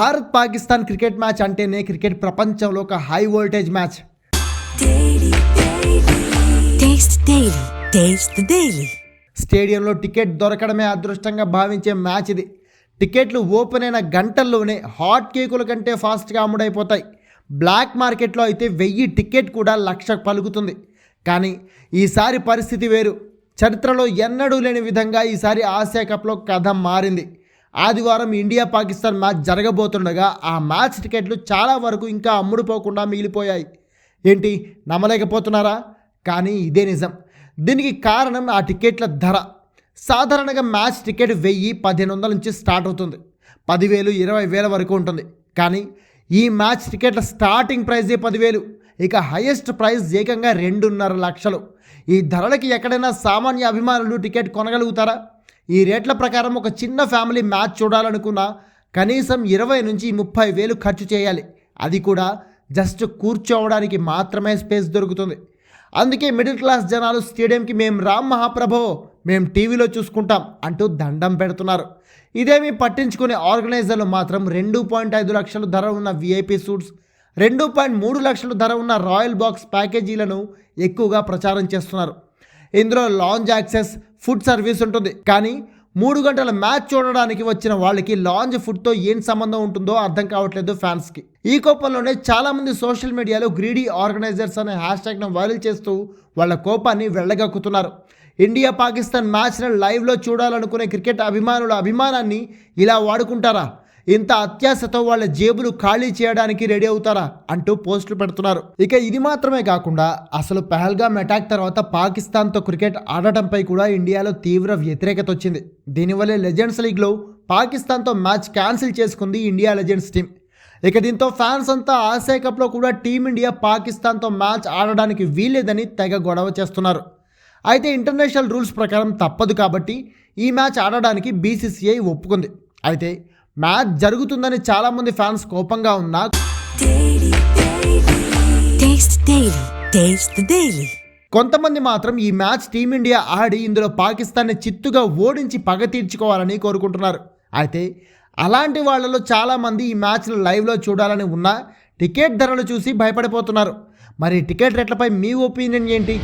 Bharat Pakistan cricket match అంటేనే cricket ప్రపంచంలో ఒక హై వోల్టేజ్ మ్యాచ్. స్టేడియంలో టికెట్ దొరకడమే అదృష్టంగా భావించే మ్యాచ్ ఇది. టికెట్లు ఓపెన్ అయిన గంటల్లోనే హాట్ కేకుల కంటే ఫాస్ట్గా అమ్ముడైపోతాయి బ్లాక్ మార్కెట్లో అయితే వెయ్యి టికెట్ కూడా లక్ష పలుకుతుంది. కానీ ఈసారి పరిస్థితి వేరు. చరిత్రలో ఎన్నడూ లేని విధంగా ఈసారి ఆసియా కప్లో కథ మారింది. ఆదివారం ఇండియా పాకిస్తాన్ మ్యాచ్ జరగబోతుండగా ఆ మ్యాచ్ టికెట్లు చాలా వరకు ఇంకా అమ్ముడుపోకుండా మిగిలిపోయాయి. ఏంటి? నమ్మలేకపోతున్నారా? కానీ ఇదే నిజం. దీనికి కారణం ఆ టికెట్ల ధర. సాధారణంగా మ్యాచ్ టికెట్ వెయ్యి పదిహేను వందల నుంచి స్టార్ట్ అవుతుంది. పదివేలు ఇరవై వేల వరకు ఉంటుంది. కానీ ఈ మ్యాచ్ టికెట్ల స్టార్టింగ్ ప్రైజే పదివేలు. ఇక హైయెస్ట్ ప్రైస్ ఏకంగా రెండున్నర లక్షలు. ఈ ధరలకి ఎక్కడైనా సామాన్య అభిమానులు టికెట్ కొనగలుగుతారా? ఈ రేట్ల ప్రకారం ఒక చిన్న ఫ్యామిలీ మ్యాచ్ చూడాలనుకున్నా కనీసం ఇరవై నుంచి ముప్పై వేలు ఖర్చు చేయాలి. అది కూడా జస్ట్ కూర్చోవడానికి మాత్రమే స్పేస్ దొరుకుతుంది. అందుకే మిడిల్ క్లాస్ జనాలు స్టేడియంకి మేము రామ్ మహాప్రభో మేము టీవీలో చూసుకుంటాం అంటూ దండం పెడుతున్నారు. ఇదేమీ పట్టించుకునే ఆర్గనైజర్లు మాత్రం రెండు పాయింట్ ఐదు లక్షలు ధర ఉన్న విఐపి సూట్స్ రెండు పాయింట్ మూడు లక్షలు ధర ఉన్న రాయల్ బాక్స్ ప్యాకేజీలను ఎక్కువగా ప్రచారం చేస్తున్నారు. ఇందులో లాంజ్ యాక్సెస్ ఫుడ్ సర్వీస్ ఉంటుంది. కానీ మూడు గంటల మ్యాచ్ చూడడానికి వచ్చిన వాళ్ళకి లాంజ్ ఫుడ్తో ఏం సంబంధం ఉంటుందో అర్థం కావట్లేదు ఫ్యాన్స్కి. ఈ కోపంలోనే చాలామంది సోషల్ మీడియాలో గ్రీడీ ఆర్గనైజర్స్ అనే హ్యాష్ ట్యాగ్ను వైరల్ చేస్తూ వాళ్ళ కోపాన్ని వెళ్ళగక్కుతున్నారు. ఇండియా పాకిస్తాన్ మ్యాచ్ను లైవ్లో చూడాలనుకునే క్రికెట్ అభిమానుల అభిమానాన్ని ఇలా వాడుకుంటారా? ఇంత అత్యాశతో వాళ్ళ జేబులు ఖాళీ చేయడానికి రెడీ అవుతారా అంటూ పోస్టులు పెడుతున్నారు. ఇక ఇది మాత్రమే కాకుండా అసలు పహల్గామ్ అటాక్ తర్వాత పాకిస్తాన్తో క్రికెట్ ఆడటంపై కూడా ఇండియాలో తీవ్ర వ్యతిరేకత వచ్చింది. దీనివల్లే లెజెండ్స్ లీగ్లో పాకిస్తాన్తో మ్యాచ్ క్యాన్సిల్ చేసుకుంది ఇండియా లెజెండ్స్ టీం ఇక దీంతో ఫ్యాన్స్ అంతా ఆసియా కప్లో కూడా టీమిండియా పాకిస్తాన్తో మ్యాచ్ ఆడడానికి వీల్లేదని తెగ గొడవ చేస్తున్నారు. అయితే ఇంటర్నేషనల్ రూల్స్ ప్రకారం తప్పదు కాబట్టి ఈ మ్యాచ్ ఆడడానికి బీసీసీఐ ఒప్పుకుంది. అయితే మ్యాచ్ జరుగుతుందని చాలామంది ఫ్యాన్స్ కోపంగా ఉన్నా. కొంతమంది మాత్రం ఈ మ్యాచ్ టీమిండియా ఆడి ఇందులో పాకిస్తాన్ని చిత్తుగా ఓడించి పగ తీర్చుకోవాలని కోరుకుంటున్నారు. అయితే అలాంటి వాళ్ళలో చాలామంది ఈ మ్యాచ్ను లైవ్లో చూడాలని ఉన్నా టికెట్ ధరలు చూసి భయపడిపోతున్నారు. మరి టికెట్ రేట్లపై మీ ఒపీనియన్ ఏంటి?